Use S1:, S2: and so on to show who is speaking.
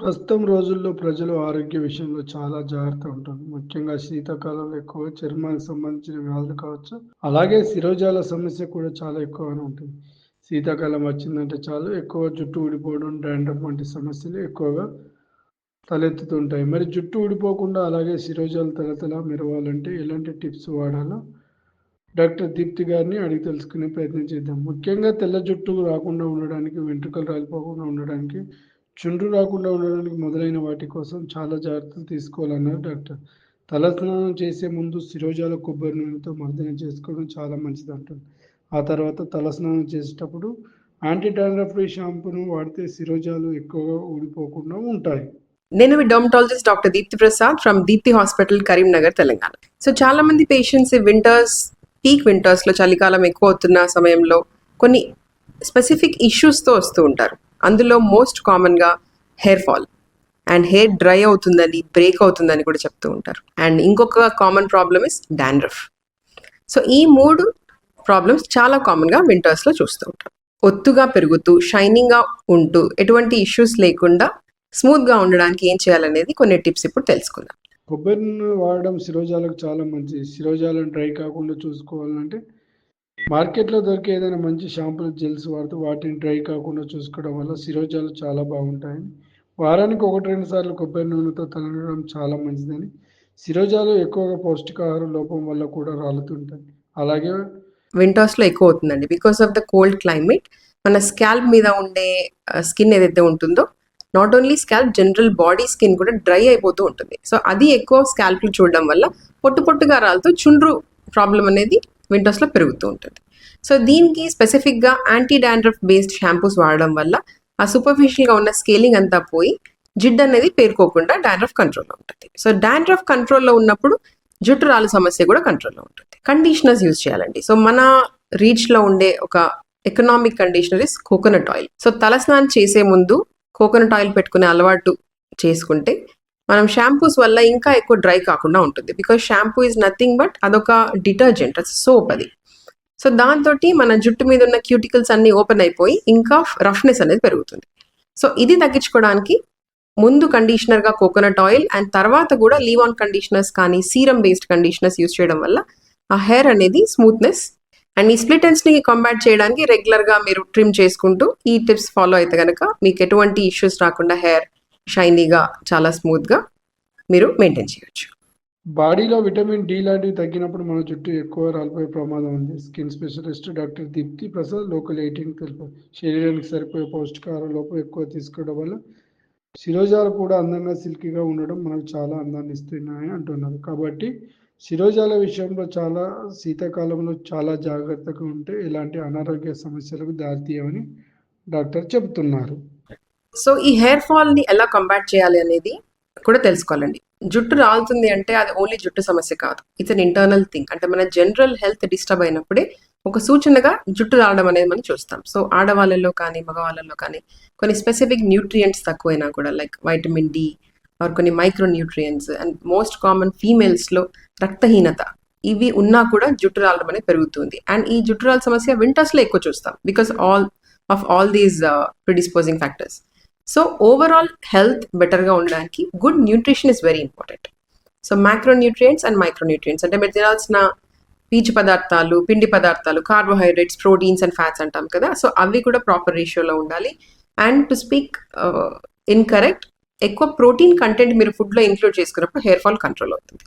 S1: ప్రస్తుతం రోజుల్లో ప్రజలు ఆరోగ్య విషయంలో చాలా జాగ్రత్త ఉంటుంది ముఖ్యంగా శీతాకాలంలో ఎక్కువ చర్మానికి సంబంధించిన వ్యాధులు కావచ్చు. అలాగే శిరోజాల సమస్య కూడా చాలా ఎక్కువగానే ఉంటుంది. శీతాకాలం వచ్చిందంటే చాలు ఎక్కువ జుట్టు ఊడిపోవడం డాండ్రఫ్ వంటి సమస్యలు ఎక్కువగా తలెత్తుతుంటాయి మరి జుట్టు ఊడిపోకుండా అలాగే శిరోజాలు తలతల మెరవాలంటే ఎలాంటి టిప్స్ వాడాలో డాక్టర్ దీప్తి గారిని అడిగి తెలుసుకునే ప్రయత్నం చేద్దాం. ముఖ్యంగా తెల్ల జుట్టు రాకుండా ఉండడానికి వెంట్రుకలు రాలిపోకుండా ఉండడానికి చుండ్రు రాకుండా ఉండడానికి మొదలైన వాటి కోసం చాలా జాగ్రత్తలు తీసుకోవాలన్నారు డాక్టర్. తలస్నానం చేసే ముందు శిరోజాల కొబ్బరి నూనెతో మర్దన చేసుకోవడం చాలా మంచిది అంటారు. ఆ తర్వాత తలస్నానం చేసేటప్పుడు యాంటీ డాండ్రఫ్ ఫ్రీ షాంపూను వాడితే శిరోజాలు ఎక్కువగా ఊడిపోకుండా ఉంటాయి.
S2: నేను మీ dermatologist doctor Deepthi Prasad from Deepthi hospital Karimnagar Telangana. So చాలా మంది పేషెంట్స్ వింటర్స్ పీక్ వింటర్స్లో చలికాలం ఎక్కువ అవుతున్న సమయంలో కొన్ని స్పెసిఫిక్ ఇష్యూస్తో వస్తూ ఉంటారు. అందులో మోస్ట్ కామన్గా hair fall and hair dry అవుతుందని బ్రేక్ అవుతుందని కూడా చెప్తూ ఉంటారు. అండ్ ఇంకొక common problem is dandruff so ఈ మూడు ప్రాబ్లమ్స్ చాలా కామన్గా వింటర్స్లో చూస్తూ ఉంటారు ఒత్తుగా పెరుగుతూ షైనింగ్గా ఉంటూ ఎటువంటి ఇష్యూస్ లేకుండా స్మూత్గా ఉండడానికి ఏం చేయాలనేది కొన్ని టిప్స్ ఇప్పుడు తెలుసుకుందాం.
S1: కొబ్బరిని వాడడం శిరోజాలకు చాలా మంచిది. శిరోజాలను డ్రై కాకుండా చూసుకోవాలంటే మార్కెట్లో దొరికే ఏదైనా మంచి షాంపూలు జెల్స్ వాడుతూ వాటిని డ్రై కాకుండా చూసుకోవడం వల్ల శిరోజాలు చాలా బాగుంటాయని వారానికి ఒకటి రెండు సార్లు కొబ్బరి నూనెతో తలనడం చాలా మంచిదని. శిరోజాలు ఎక్కువగా పౌష్టికాహార లోపం వల్ల కూడా రాలుతుంటాయి. అలాగే
S2: వింటర్స్లో ఎక్కువ అవుతుందండి. Because of the cold climate మన స్కాల్ప్ మీద ఉండే స్కిన్ ఏదైతే ఉంటుందో not only scalp general body skin కూడా డ్రై అయిపోతూ ఉంటుంది. సో అది ఎక్కువ స్కాల్ప్లు చూడడం వల్ల పొట్టు పొట్టుగా రాలుతూ చుండ్రు ప్రాబ్లం అనేది వింటర్స్లో పెరుగుతూ ఉంటుంది. సో దీనికి స్పెసిఫిక్గా యాంటీ డాండ్రఫ్ బేస్డ్ షాంపూస్ వాడడం వల్ల ఆ సూపర్ఫిషియల్గా ఉన్న స్కేలింగ్ అంతా పోయి జిడ్ అనేది పేరుకోకుండా డాండ్రఫ్ కంట్రోల్లో ఉంటుంది. సో డాండ్రఫ్ కంట్రోల్లో ఉన్నప్పుడు జుట్టు రాలు సమస్య కూడా కంట్రోల్లో ఉంటుంది. కండిషనర్స్ యూజ్ చేయాలండి. సో మన రీచ్లో ఉండే ఒక economic conditioner is coconut oil. So తలస్నానం చేసే ముందు కోకోనట్ ఆయిల్ పెట్టుకునే అలవాటు చేసుకుంటే మనం షాంపూస్ వల్ల ఇంకా ఎక్కువ డ్రై కాకుండా ఉంటుంది. Because shampoo is nothing but అదొక డిటర్జెంట్ అది సోప్ అది. సో దాంతో మన జుట్టు మీద ఉన్న క్యూటికల్స్ అన్ని ఓపెన్ అయిపోయి ఇంకా రఫ్నెస్ అనేది పెరుగుతుంది. సో ఇది తగ్గించుకోవడానికి ముందు కండిషనర్గా కోకోనట్ ఆయిల్ అండ్ తర్వాత కూడా లీవ్ ఆన్ కండిషనర్స్ కానీ సీరం బేస్డ్ కండిషనర్స్ యూస్ చేయడం వల్ల ఆ హెయిర్ అనేది స్మూత్నెస్ అండ్ ఈ స్ప్లిట్ని కంబాట్ చేయడానికి రెగ్యులర్గా మీరు ట్రిమ్ చేసుకుంటూ ఈ టిప్స్ ఫాలో అయితే కనుక మీకు ఎటువంటి ఇష్యూస్ రాకుండా హెయిర్ షైనీగా చాలా స్మూత్గా మీరు మెయింటైన్ చేయొచ్చు.
S1: బాడీలో విటమిన్ డి లాంటివి తగ్గినప్పుడు మన చుట్టూ ఎక్కువ రాలిపోయే ప్రమాదం ఉంది. Skin specialist doctor Deepthi Prasad local eighteen తెలుపు శరీరానికి సరిపోయే పౌష్టికాహార లోపం ఎక్కువ తీసుకోవడం వల్ల శిరోజాలు కూడా అందంగా సిల్కీగా ఉండడం మనకు చాలా అందాన్ని ఇస్తున్నాయి అంటున్నారు. కాబట్టి శిరోజాల విషయంలో చాలా శీతాకాలంలో చాలా జాగ్రత్తగా ఉంటే ఎలాంటి అనారోగ్య సమస్యలకు దారితీయమని డాక్టర్ చెబుతున్నారు.
S2: సో ఈ హెయిర్ ఫాల్ని ఎలా కంబాట్ చేయాలి అనేది కూడా తెలుసుకోవాలండి. జుట్టు రాలుతుంది అంటే అది ఓన్లీ జుట్టు సమస్య కాదు. ఇట్స్ అన్ ఇంటర్నల్ థింగ్ అంటే మన జనరల్ హెల్త్ డిస్టర్బ్ అయినప్పుడే ఒక సూచనగా జుట్టు రావడం అనేది మనం చూస్తాం. సో ఆడవాళ్ళలో కానీ మగవాళ్ళలో కానీ కొన్ని స్పెసిఫిక్ న్యూట్రియంట్స్ తక్కువైనా కూడా లైక్ వైటమిన్ డి ఆర్ కొన్ని micro nutrients and most common ఫీమేల్స్లో రక్తహీనత ఇవి ఉన్నా కూడా జుట్టు రాలడం అనేది పెరుగుతుంది. అండ్ ఈ జుట్టు రాల సమస్య వింటర్స్లో ఎక్కువ చూస్తాం. Because all of all these predisposing factors so overall health బెటర్గా ఉండడానికి good nutrition is very important so macro nutrients and micro nutrients అంటే మీరు తినాల్సిన పీచు పదార్థాలు పిండి పదార్థాలు కార్బోహైడ్రేట్స్ ప్రోటీన్స్ అండ్ ఫ్యాట్స్ అంటాం కదా. సో అవి కూడా ప్రాపర్ రేషియోలో ఉండాలి. అండ్ టు స్పీక్ ఇన్కరెక్ట్ ఎక్కువ ప్రోటీన్ కంటెంట్ మీరు ఫుడ్లో ఇంక్లూడ్ చేసుకున్నప్పుడు హెయిర్ ఫాల్ కంట్రోల్ అవుతుంది.